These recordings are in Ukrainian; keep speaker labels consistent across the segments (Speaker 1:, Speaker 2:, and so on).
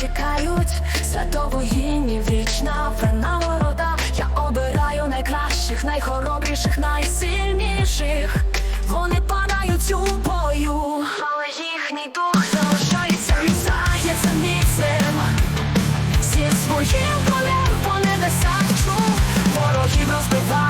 Speaker 1: чекають, святовогині вічна винагорода. Я обираю найкращих, найхоробріших, найсильніших. Вони падають у бою, але їхній дух залишається різається міцним. Зі своїм полем по небесах чу Ворогів розбиваю,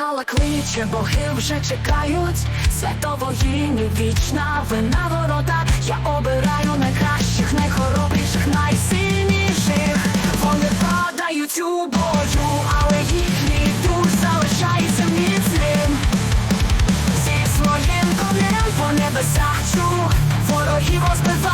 Speaker 1: Вальгала кличе, боги вже чекають. Святовогині вічна винагорода Я обираю найкращих, найхоробріших, найсильніших. Вони падають у бою, але їхній дух залишається міцним. Зі своїм конем по небесах чу Ворогів розбиваю,